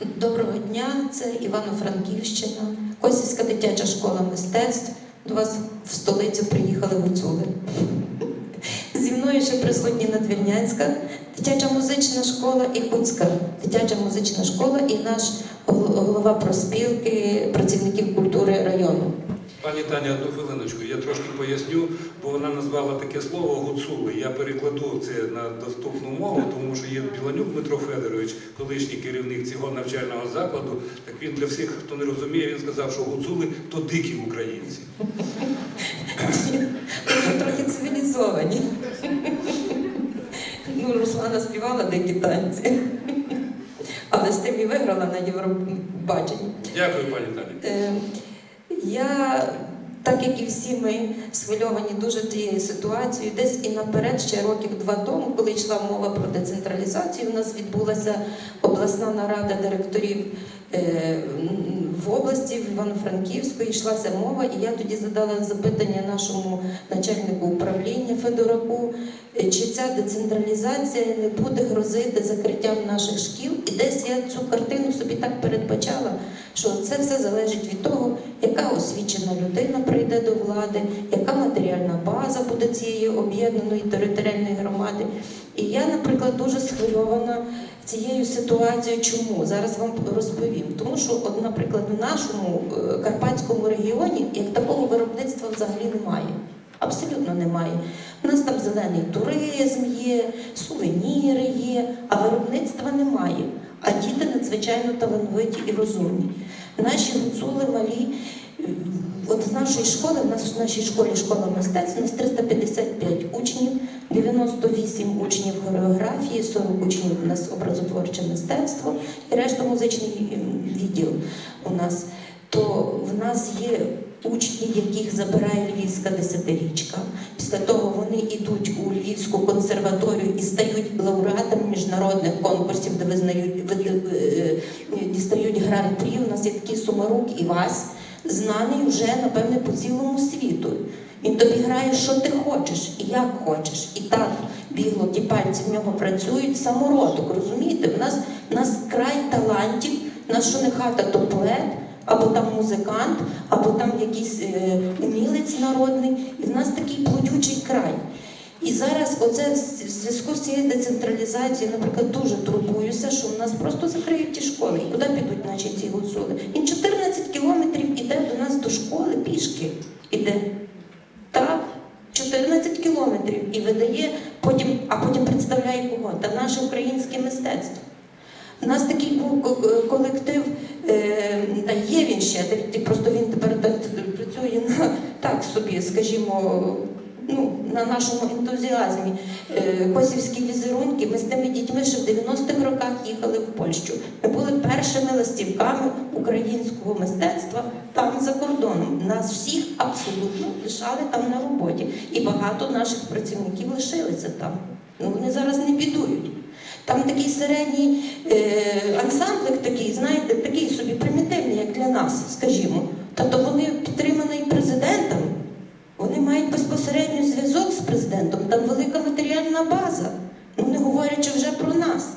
Доброго дня, це Івано-Франківщина, Косівська дитяча школа мистецтв. До вас в столицю приїхали гуцули. Зі мною ще присутні Надвірнянська дитяча музична школа і Куцька дитяча музична школа і наш гол- голова проспілки працівників культури району. Пані Таня, одну хвилиночку, я трошки поясню, бо вона назвала таке слово гуцули. Я перекладу це на доступну мову, тому що є Біланюк Дмитро Федорович, колишній керівник цього навчального закладу. Так він для всіх, хто не розуміє, він сказав, що гуцули то дикі українці. Трохи цивілізовані. Руслана співала дикі танці. Але з тим і виграла на Євробаченні. Дякую, пані Таня. Е, Я, так як і всі ми, схвильовані дуже тією ситуацією, десь і наперед, ще років два тому, коли йшла мова про децентралізацію, у нас відбулася обласна нарада директорів е, в області, в Івано-Франківську, йшлася мова, і я тоді задала запитання нашому начальнику управління Федораку, чи ця децентралізація не буде грозити закриттям наших шкіл. І десь я цю картину собі так передбачала, що це все залежить від того, яка освічена людина прийде до влади, яка матеріальна база буде цієї об'єднаної територіальної громади. І я, наприклад, дуже схвильована цією ситуацією. Чому? Зараз вам розповім. Тому що, от, наприклад, в нашому е, Карпатському регіоні як такого виробництва взагалі немає. Абсолютно немає. У нас там зелений туризм є, сувеніри є, а виробництва немає. А діти надзвичайно талановиті і розумні. Наші гуцули малі. е, От з нашої школи, в нас в нашій школі школа мистецтв, у нас 355 учнів, 98 учнів хореографії, 40 учнів у нас образотворче мистецтво і решта музичний ем, відділ у нас. То в нас є учні, яких забирає Львівська десятирічка. Після того вони йдуть у Львівську консерваторію і стають лауреатами міжнародних конкурсів, де визнають ви- е, е, дістають гран-прі. У нас є такий Сумарук Івась, знаний вже напевне по цілому світу. Він тобі грає, що ти хочеш, і як хочеш. І так бігло ті пальці в нього працюють самородок. Розумієте? В нас, в нас край талантів, в нас що не хата, то поет, або там музикант, або там якийсь е, умілець народний. І в нас такий плодючий край. І зараз, оце в зв'язку з цією децентралізацією, наприклад, дуже турбуюся, що в нас просто закриють ті школи. І куди підуть наші ці гуцули? Він 14 кілометрів іде до нас до школи пішки. Іде. Так, 14 кілометрів і видає, потім, а потім представляє кого? Та наше українське мистецтво. У нас такий був ко- ко- колектив, е, та є він ще, просто він тепер працює на так собі, скажімо, ну, на нашому ентузіазмі. Е, Косівські візерунки. Ми з тими дітьми ще в 90-х роках їхали в Польщу. Ми були першими листівками українського мистецтва там за кордоном. Нас всіх абсолютно лишали там на роботі. І багато наших працівників лишилися там. Ну, вони зараз не бідують. Там такий середній е, ансамблик такий, знаєте, такий собі примітивний, як для нас, скажімо. Тобто вони підтримані президентом, вони мають безпосередній зв'язок з президентом, там велика матеріальна база, ну не говорячи вже про нас.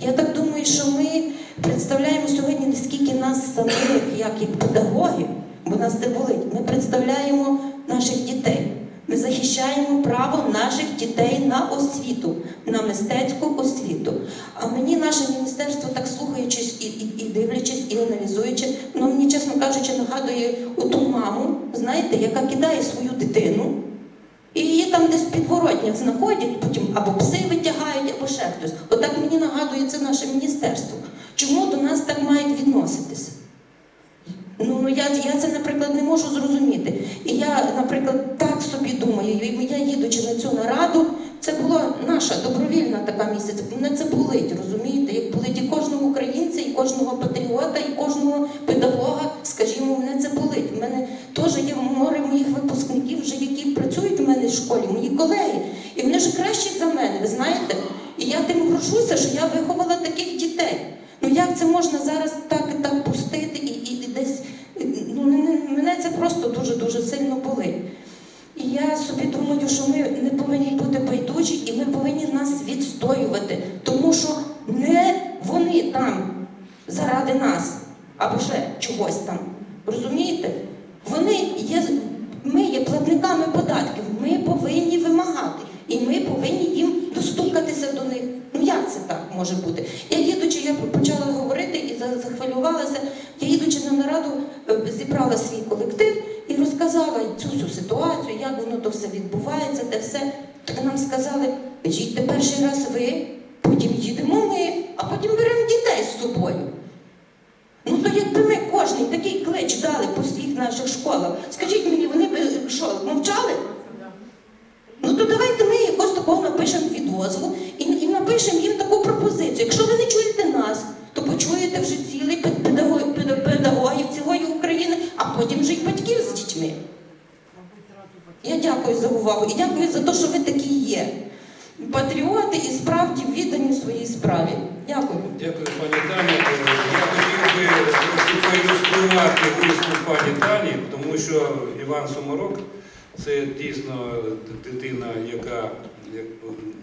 Я так думаю, що ми представляємо сьогодні не скільки нас самих, як і педагогів, бо нас це болить. Ми представляємо наших дітей. Ми захищаємо право наших дітей на освіту, на мистецьку освіту. А мені наше міністерство, так слухаючись і, і, і дивлячись, і аналізуючи, воно мені, чесно кажучи, нагадує оту маму, знаєте, яка кидає свою дитину, і її там десь в підворотнях знаходять, потім або пси витягають, або ще хтось. Отак мені нагадує це наше міністерство. Чому до нас так мають відноситися? Ну, ну я, я це, не можу зрозуміти. І я, наприклад, так собі думаю, я їдучи на цю нараду, це була наша добровільна така місяць. Мене це болить, розумієте? Як болить і кожного українця, і кожного патріота, і кожного педагога, скажімо, мене це болить. У мене теж є море моїх випускників, вже які працюють у мене в школі, мої колеги. І вони ж кращі за мене, ви знаєте? І я тим горжуся, що я виховала таких дітей. Ну як це можна зараз так і так пустити і, і, і десь ну, мене- мене це просто сильно болить. І я собі думаю, що ми не повинні бути байдужі, і ми повинні нас відстоювати, тому що не вони там заради нас або ще чогось там. Розумієте? Вони є, ми є платниками податків, ми повинні вимагати, і ми повинні їм достукатися до них. Ну як це так може бути? Я їдучи, я почала говорити і захвилювалася. Я їдучи на нараду, е, зібрала свій колектив розказала цю всю ситуацію, як воно то все відбувається, де все. Так нам сказали, їдьте перший раз ви, потім їдемо ми, а потім беремо дітей з собою. Ну то якби ми кожний такий клич дали по всіх наших школах, скажіть мені, вони б е, що, мовчали? Ну то давайте ми якось такого напишемо відозву і, і напишемо їм таку пропозицію. Якщо ви не чуєте нас, то почуєте вже цілий пед- педагог- педа- педагогів цілої України, а потім вже й батьків з дітьми. Я дякую за увагу і дякую за те, що ви такі є. Патріоти і справді віддані своїй справі. Дякую. Дякую, пані Тані. Я хотів би трошки проілюструвати виступ пані Тані, тому що Іван Соморок це дійсно дитина, яка, як,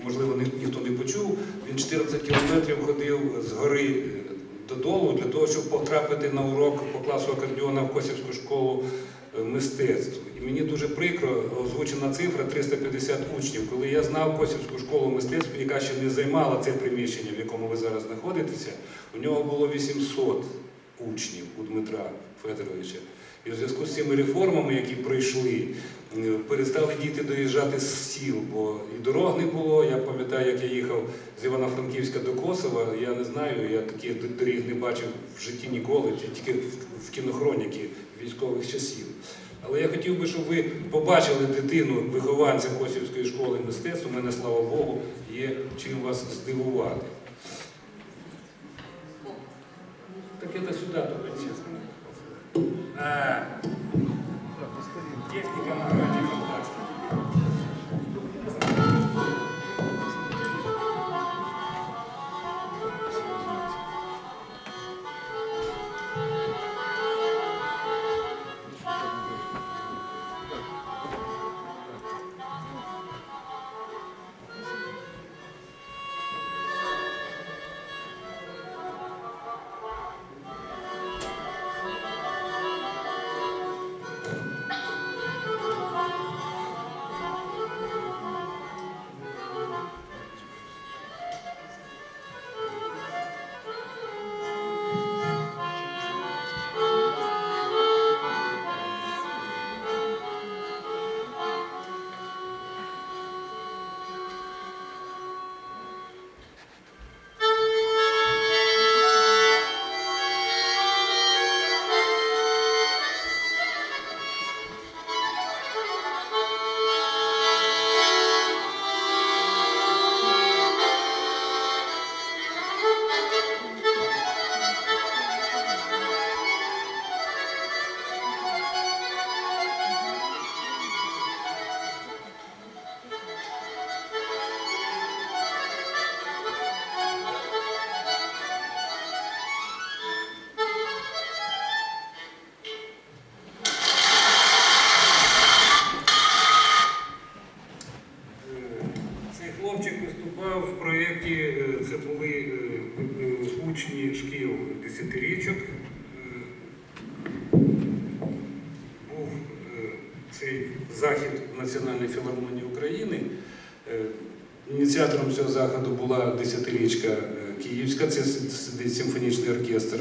можливо, ніхто не почув. Він 14 кілометрів ходив з гори додолу для того, щоб потрапити на урок по класу акордіона в Косівську школу е, мистецтв. І мені дуже прикро озвучена цифра 350 учнів. Коли я знав Косівську школу мистецтв, яка ще не займала це приміщення, в якому ви зараз знаходитеся, у нього було 800 учнів у Дмитра Федоровича. І в зв'язку з цими реформами, які пройшли, перестали діти доїжджати з сіл, бо і дорог не було. Я пам'ятаю, як я їхав з Івано-Франківська до Косова. Я не знаю, я таких доріг не бачив в житті ніколи, тільки в- кінохроніки військових часів. Але я хотів би, щоб ви побачили дитину вихованця Косівської школи мистецтв. У мене, слава Богу, є чим вас здивувати. Так это сюда захід Національної філармонії України. Е, Ініціатором цього заходу була десятирічка е, Київська, це симфонічний оркестр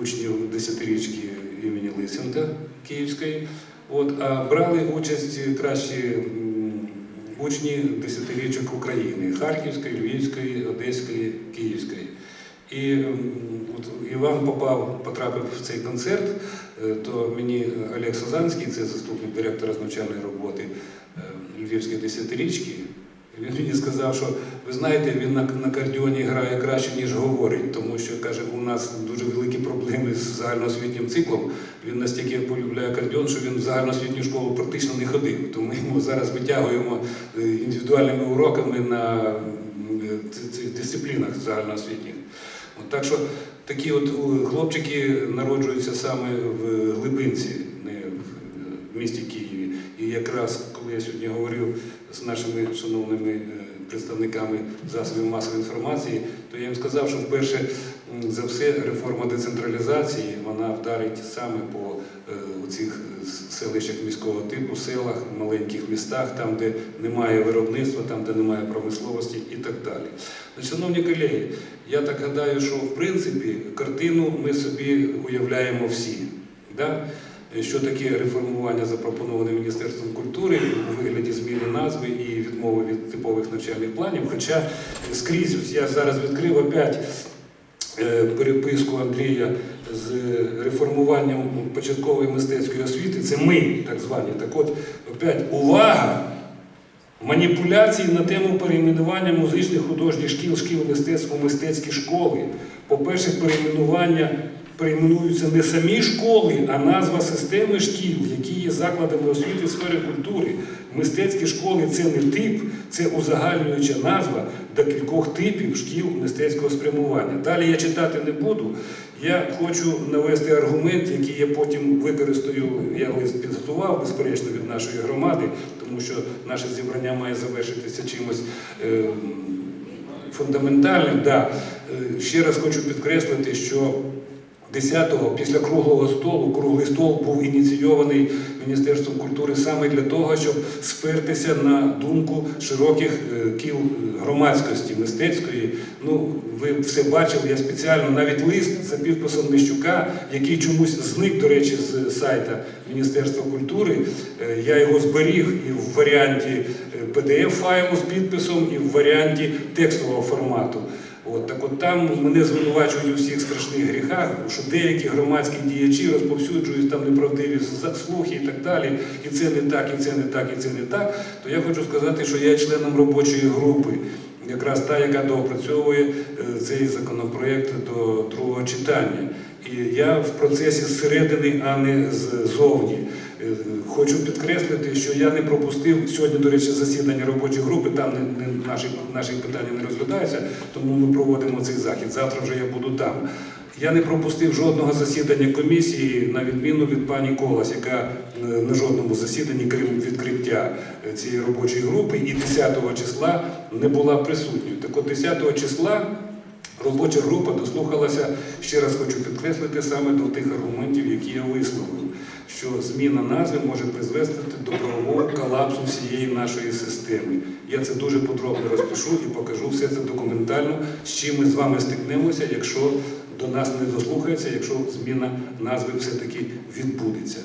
учнів десятирічки імені Лисенка Київської. От, а брали участь кращі учні десятирічок України Харківської, Львівської, Одеської, Київської. І от Іван попав, потрапив в цей концерт, е, то мені Олег Сазанський, це заступник директора з навчальної роботи е, Львівської десятирічки. Він мені сказав, що ви знаєте, він на, на кардіоні грає краще, ніж говорить, тому що каже, у нас дуже великі проблеми з загальноосвітнім циклом. Він настільки полюбляє кардіон, що він в загальноосвітню школу практично не ходив. Тому ми зараз витягуємо е, індивідуальними уроками на дисциплінах загальноосвітніх. От, так що такі от хлопчики народжуються саме в глибинці, не в, в місті Києві. І якраз коли я сьогодні говорив з нашими шановними е, представниками засобів масової інформації, то я їм сказав, що вперше за все реформа децентралізації вона вдарить саме по е, цих селищах міського типу, селах, маленьких містах, там, де немає виробництва, там, де немає промисловості і так далі. Шановні колеги, я так гадаю, що в принципі картину ми собі уявляємо всі. Да? Що таке реформування запропоноване Міністерством культури у вигляді зміни назви і відмови від типових навчальних планів. Хоча скрізь я зараз відкрив опять е, переписку Андрія з реформуванням початкової мистецької освіти. Це ми, так звані. Так от, опять увага! Маніпуляції на тему перейменування музичних художніх шкіл, шкіл мистецтва, мистецькі школи. По-перше, перейменування перейменуються не самі школи, а назва системи шкіл, які є закладами освіти сфери культури. Мистецькі школи це не тип, це узагальнююча назва декількох типів шкіл мистецького спрямування. Далі я читати не буду. Я хочу навести аргумент, який я потім використаю. Я лист підготував, безперечно, від нашої громади, тому що наше зібрання має завершитися чимось. е, Фундаментальним, да. Е, ще раз хочу підкреслити, що 10-го після круглого столу, круглий стол був ініційований Міністерством культури саме для того, щоб спертися на думку широких е, кіл громадськості мистецької. Ну, ви все бачили, я спеціально навіть лист за підписом Міщука, який чомусь зник, до речі, з сайта Міністерства культури. Е, Я його зберіг і в варіанті pdf файлу з підписом, і в варіанті текстового формату. От так от там мене звинувачують у всіх страшних гріхах, що деякі громадські діячі розповсюджують там неправдиві слухи і так далі. І це не так, і це не так, і це не так. То я хочу сказати, що я членом робочої групи, якраз та, яка доопрацьовує е, цей законопроект до другого читання. І я в процесі зсередини, а не ззовні. Е, Хочу підкреслити, що я не пропустив сьогодні, до речі, засідання робочої групи, там не, не, наші, наші питання не розглядаються, тому ми проводимо цей захід. Завтра вже я буду там. Я не пропустив жодного засідання комісії, на відміну від пані Колас, яка е, на жодному засіданні, крім відкриття е, цієї робочої групи, і 10 числа не була присутньою. Так от 10 числа робоча група дослухалася, ще раз хочу підкреслити, саме до тих аргументів, які я висловив, що зміна назви може призвести до правового колапсу всієї нашої системи. Я це дуже подробно розпишу і покажу все це документально, з чим ми з вами стикнемося, якщо до нас не дослухається, якщо зміна назви все-таки відбудеться.